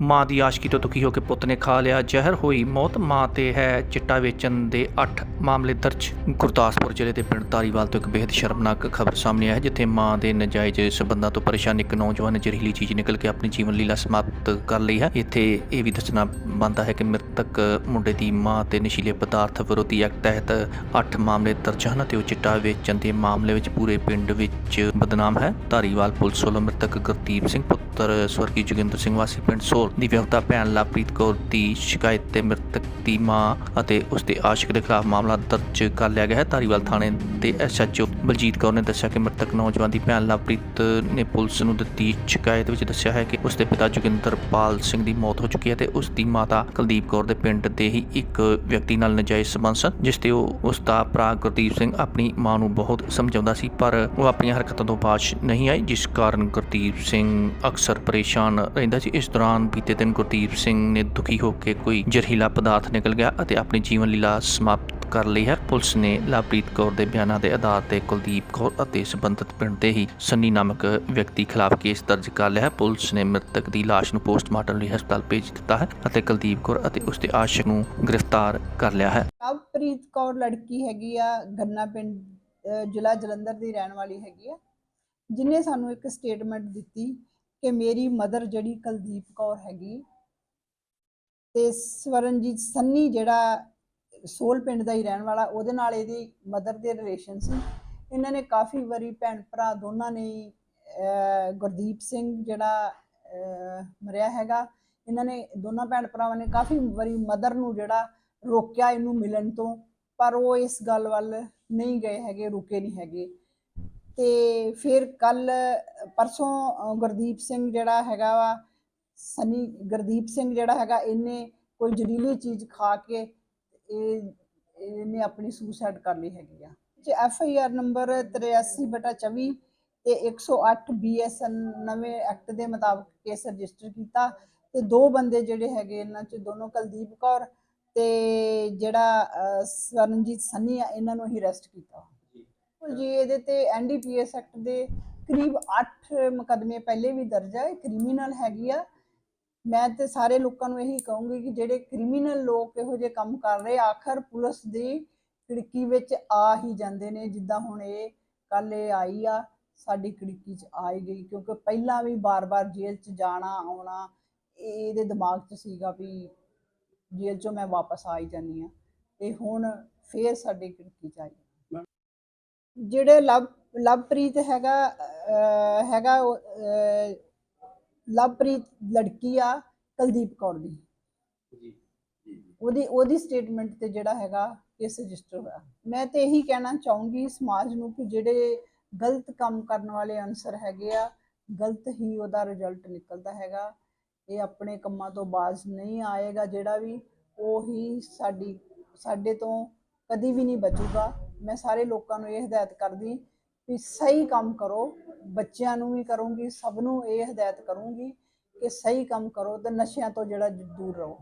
ਮਾਂ ਦੀ ਆਸ਼ਕੀ ਤੋਂ ਦੁਖੀ ਹੋ ਕੇ ਪੁੱਤ ਨੇ ਖਾ ਲਿਆ। ਜ਼ਹਿਰ ਹੋਈ ਮੌਤ ਮਾਂ ਤੇ ਹੈ ਚਿੱਟਾ ਵੇਚਣ ਦੇ 8 ਮਾਮਲੇ ਦਰਜ। ਗੁਰਦਾਸਪੁਰ ਜ਼ਿਲ੍ਹੇ ਦੇ ਪਿੰਡ ਧਾਰੀਵਾਲ ਤੋਂ ਇੱਕ ਬੇहद ਸ਼ਰਮਨਾਕ ਖਬਰ ਸਾਹਮਣੇ ਆਈ ਹੈ, ਜਿੱਥੇ ਮਾਂ ਦੇ ਨਜਾਇਜ਼ ਸਬੰਧਾਂ ਤੋਂ ਪਰੇਸ਼ਾਨ ਇੱਕ ਨੌਜਵਾਨ ਨੇ ਜ਼ਹਿਰੀਲੀ ਚੀਜ਼ ਨਿਕਲ ਕੇ ਆਪਣੀ ਜੀਵਨ ਲੀਲਾ ਸਮਾਪਤ ਕਰ ਲਈ ਹੈ। ਇੱਥੇ ਇਹ ਵੀ ਦੱਸਣਾ ਬਣਦਾ ਹੈ ਕਿ ਮ੍ਰਿਤਕ ਮੁੰਡੇ ਦੀ ਮਾਂ ਤੇ ਨਸ਼ੀਲੇ ਪਦਾਰਥ ਵਿਰੋਧੀ ਐਕਟ ਤਹਿਤ 8 ਮਾਮਲੇ ਦਰਜ ਹਨ ਤੇ ਉਹ ਚਿੱਟਾ ਵੇਚਣ ਦੇ ਮਾਮਲੇ ਵਿੱਚ ਪੂਰੇ ਪਿੰਡ ਵਿੱਚ ਬਦਨਾਮ ਹੈ। ਧਾਰੀਵਾਲ ਪੁਲਿਸ ਵੱਲੋਂ ਮ੍ਰਿਤਕ ਗੁਰਦੀਪ ਸਿੰਘ, ਪੁੱਤਰ ਸਵਰਗੀ ਜੋਗਿੰਦਰ ਸਿੰਘ ਵਾਸੀ, ਪਿੰਡ ਸੋਲ ਦੀ ਵਿਆਹੁਤਾ ਭੈਣ ਲਵਪ੍ਰੀਤ ਕੌਰ ਦੀ ਸ਼ਿਕਾਇਤ ਤੇ ਮ੍ਰਿਤਕ ਦੀ ਮਾਂ ਅਤੇ ਉਸ ਦੇ ਆਸ਼ਿਕ ਦੇ ਖਿਲਾਫ ਮਾਮਲਾ ਦਰਜ ਕਰ ਲਿਆ ਗਿਆ ਹੈ। ਧਾਰੀਵਾਲ ਥਾਣੇ ਦੇ ਐਸਐਚਓ ਬਲਜੀਤ ਕੌਰ ਨੇ ਦੱਸਿਆ ਕਿ ਮ੍ਰਿਤਕ ਨੌਜਵਾਨ ਦੀ ਭੈਣ ਲਵਪ੍ਰੀਤ ਨੇ ਪੁਲਿਸ ਨੂੰ ਦਿੱਤੀ ਸ਼ਿਕਾਇਤ ਵਿੱਚ ਦੱਸਿਆ ਹੈ ਕਿ ਉਸ ਦੇ ਪਿਤਾ ਜੋਗਿੰਦਰਪਾਲ ਸਿੰਘ ਦੀ ਮੌਤ ਹੋ ਚੁੱਕੀ ਹੈ ਤੇ ਉਸ ਦੀ ਮਾਤਾ ਕੁਲਦੀਪ ਕੌਰ ਦੇ ਪਿੰਡ ਦੇ ਹੀ ਇੱਕ ਵਿਅਕਤੀ ਨਾਲ ਨਜਾਇਜ਼ ਸੰਬੰਧ ਸਨ, ਜਿਸ ਤੇ ਉਹ ਉਸ ਦਾ ਭਰਾ ਗੁਰਦੀਪ ਸਿੰਘ ਆਪਣੀ ਮਾਂ ਨੂੰ ਬਹੁਤ ਸਮਝਾਉਂਦਾ ਸੀ, ਪਰ ਉਹ ਆਪਣੀਆਂ ਹਰਕਤਾਂ ਤੋਂ ਬਾਜ ਨਹੀਂ ਆਈ, ਜਿਸ ਕਾਰਨ ਗੁਰਦੀਪ ਸਿੰਘ ਅਕਸਰ ਪਰੇਸ਼ਾਨ ਰਹਿੰਦਾ ਸੀ। ਇਸ ਦੌਰਾਨ ਬੀਤੇ ਦਿਨ ਗੁਰਦੀਪ ਸਿੰਘ ਨੇ ਦੁਖੀ ਹੋ ਕੇ ਕੋਈ ਜ਼ਹਿਰੀਲਾ ਪਦਾਰਥ ਨਿਕਲ ਗਿਆ ਅਤੇ ਆਪਣੀ ਜੀਵਨ ਲੀਲਾ ਸਮਾਪਤ ਕਰ ਲਈ ਹੈ। ਪੁਲਿਸ ਨੇ ਲਵਪ੍ਰੀਤ ਕੌਰ ਦੇ ਬਿਆਨਾਂ ਦੇ ਆਧਾਰ ਤੇ ਕੁਲਦੀਪ ਕੌਰ ਅਤੇ ਸਬੰਧਤ ਪਿੰਡ ਦੇ ਹੀ ਸੰਨੀ ਨਾਮਕ ਵਿਅਕਤੀ ਖਿਲਾਫ ਕੇਸ ਦਰਜ ਕਰ ਲਿਆ ਹੈ। ਪੁਲਿਸ ਨੇ ਮ੍ਰਿਤਕ ਦੀ ਲਾਸ਼ ਨੂੰ ਪੋਸਟਮਾਰਟਮ ਲਈ ਹਸਪਤਾਲ ਭੇਜ ਦਿੱਤਾ ਹੈ ਅਤੇ ਕੁਲਦੀਪ ਕੌਰ ਅਤੇ ਉਸ ਦੇ ਆਸ਼ਿਕ ਨੂੰ ਗ੍ਰਿਫਤਾਰ ਕਰ ਲਿਆ ਹੈ। ਲਵਪ੍ਰੀਤ ਕੌਰ ਲੜਕੀ ਹੈਗੀ ਆ, ਗੰਨਾ ਪਿੰਡ ਜ਼ਿਲ੍ਹਾ ਜਲੰਧਰ ਦੀ ਰਹਿਣ ਵਾਲੀ ਹੈਗੀ ਆ। ਜਿਨੇ ਸਾਨੂੰ ਇੱਕ ਸਟੇਟਮੈਂਟ ਦਿੱਤੀ ਕਿ ਮੇਰੀ ਮਦਰ ਜਿਹੜੀ ਕੁਲਦੀਪ ਕੌਰ ਹੈਗੀ ਤੇ ਸਵਰਨਜੀਤ ਸੰਨੀ ਜਿਹੜਾ ਸੋਲ ਪਿੰਡ ਦਾ ਹੀ ਰਹਿਣ ਵਾਲਾ, ਉਹਦੇ ਨਾਲ ਇਹਦੀ ਮਦਰ ਦੇ ਰਿਲੇਸ਼ਨ ਸੀ। ਇਹਨਾਂ ਨੇ ਕਾਫੀ ਵਾਰੀ ਭੈਣ ਭਰਾ ਦੋਨਾਂ ਨੇ ਗੁਰਦੀਪ ਸਿੰਘ ਜਿਹੜਾ ਮਰਿਆ ਹੈਗਾ, ਇਹਨਾਂ ਨੇ ਦੋਨਾਂ ਭੈਣ ਭਰਾਵਾਂ ਨੇ ਕਾਫੀ ਵਾਰੀ ਮਦਰ ਨੂੰ ਜਿਹੜਾ ਰੋਕਿਆ ਇਹਨੂੰ ਮਿਲਣ ਤੋਂ, ਪਰ ਉਹ ਇਸ ਗੱਲ ਵੱਲ ਨਹੀਂ ਗਏ ਹੈਗੇ, ਰੁਕੇ ਨਹੀਂ ਹੈਗੇ। ਤੇ ਫਿਰ ਕੱਲ ਪਰਸੋਂ ਗੁਰਦੀਪ ਸਿੰਘ ਜਿਹੜਾ ਹੈਗਾ ਵਾ, ਸਨੀ, ਗੁਰਦੀਪ ਸਿੰਘ ਜਿਹੜਾ ਹੈਗਾ, ਇਹਨੇ ਕੋਈ ਜ਼ਹਿਰੀਲੀ ਚੀਜ਼ ਖਾ ਕੇ ਇਹ ਇਹਨੇ ਆਪਣੀ ਸੁਸਾਈਡ ਕਰ ਲਈ ਹੈਗੀ ਆ। ਜੇ ਐਫ ਆਈ ਆਰ ਨੰਬਰ 83/24 ਤੇ 108 ਬੀਐਸਐਨ ਨਵੇਂ ਐਕਟ ਦੇ ਮੁਤਾਬਕ ਕੇਸ ਰਜਿਸਟਰ ਕੀਤਾ ਤੇ ਦੋ ਬੰਦੇ ਜਿਹੜੇ ਹੈਗੇ ਇਹਨਾਂ ਚ ਦੋਨੋਂ ਕੁਲਦੀਪ ਕੌਰ ਤੇ ਜਿਹੜਾ ਅਹ, ਸਵਰਨਜੀਤ ਸੰਨੀ ਆ ਇਹਨਾਂ ਨੂੰ ਹੀ ਅਰੈਸਟ ਕੀਤਾ। ਜੀ। ਇਹਦੇ ਤੇ ਐਨਡੀਪੀਐਸ ਐਕਟ ਦੇ ਕਰੀਬ 8 ਮੁਕੱਦਮੇ ਪਹਿਲੇ ਵੀ ਦਰਜ ਹੈ ਕ੍ਰਿਮੀਨਲ ਹੈਗੀ ਆ ਮੈਂ ਤੇ ਸਾਰੇ ਲੋਕਾਂ ਨੂੰ ਇਹੀ ਕਹੂੰਗੀ ਕਿ ਜਿਹੜੇ ਕ੍ਰਿਮੀਨਲ ਲੋਕ ਇਹੋ ਜਿਹੇ ਕੰਮ ਕਰ ਰਹੇ ਆਖਰ ਪੁਲਿਸ ਦੀ ਖਿੜਕੀ ਵਿੱਚ ਆ ਹੀ ਜਾਂਦੇ ਨੇ ਜਿੱਦਾਂ ਹੁਣ ਇਹ ਕੱਲ ਇਹ ਆਈ ਆ ਸਾਡੀ ਖਿੜਕੀ 'ਚ ਆਈ ਗਈ ਕਿਉਂਕਿ ਪਹਿਲਾਂ ਵੀ ਬਾਰ-ਬਾਰ ਜੇਲ੍ਹ 'ਚ ਜਾਣਾ ਆਉਣਾ ਇਹ ਇਹਦੇ ਦਿਮਾਗ 'ਚ ਸੀਗਾ ਵੀ ਜੇਲ੍ਹ 'ਚੋਂ ਮੈਂ ਵਾਪਸ ਆ ਹੀ ਜਾਨੀ ਆ ਤੇ ਹੁਣ ਫੇਰ ਸਾਡੀ ਖਿੜਕੀ 'ਚ ਆਈ। ਜਿਹੜੇ ਲਵ ਲਵਪ੍ਰੀਤ ਹੈਗਾ ਅਹ, ਹੈਗਾ ਲਵਪ੍ਰੀਤ ਲੜਕੀ ਆ ਕੁਲਦੀਪ ਕੌਰ ਦੀ। ਉਹਦੀ ਉਹਦੀ ਸਟੇਟਮੈਂਟ ਤੇ ਜਿਹੜਾ ਹੈਗਾ ਕੇਸ ਰਜਿਸਟਰ ਹੋਇਆ। ਮੈਂ ਤੇ ਇਹੀ ਕਹਿਣਾ ਚਾਹੂੰਗੀ ਸਮਾਜ ਨੂੰ ਕਿ ਜਿਹੜੇ ਗਲਤ ਕੰਮ ਕਰਨ ਵਾਲੇ ਅਨਸਰ ਹੈਗੇ ਆ ਗਲਤ ਹੀ ਉਹਦਾ ਰਿਜ਼ਲਟ ਨਿਕਲਦਾ ਹੈਗਾ। ਇਹ ਆਪਣੇ ਕੰਮਾਂ ਤੋਂ ਬਾਜ਼ ਨਹੀਂ ਆਏਗਾ ਜਿਹੜਾ ਵੀ ਉਹ ਹੀ ਸਾਡੀ ਸਾਡੇ ਤੋਂ ਕਦੀ ਵੀ ਨਹੀਂ ਬਚੂਗਾ। ਮੈਂ ਸਾਰੇ ਲੋਕਾਂ ਨੂੰ ਇਹ ਹਦਾਇਤ ਕਰਦੀ ਵੀ ਸਹੀ ਕੰਮ ਕਰੋ, ਬੱਚਿਆਂ ਨੂੰ ਵੀ ਕਰੂੰਗੀ, ਸਭ ਨੂੰ ਇਹ ਹਦਾਇਤ ਕਰੂੰਗੀ ਕਿ ਸਹੀ ਕੰਮ ਕਰੋ ਤੇ ਨਸ਼ਿਆਂ ਤੋਂ ਜਿਹੜਾ ਦੂਰ ਰਹੋ।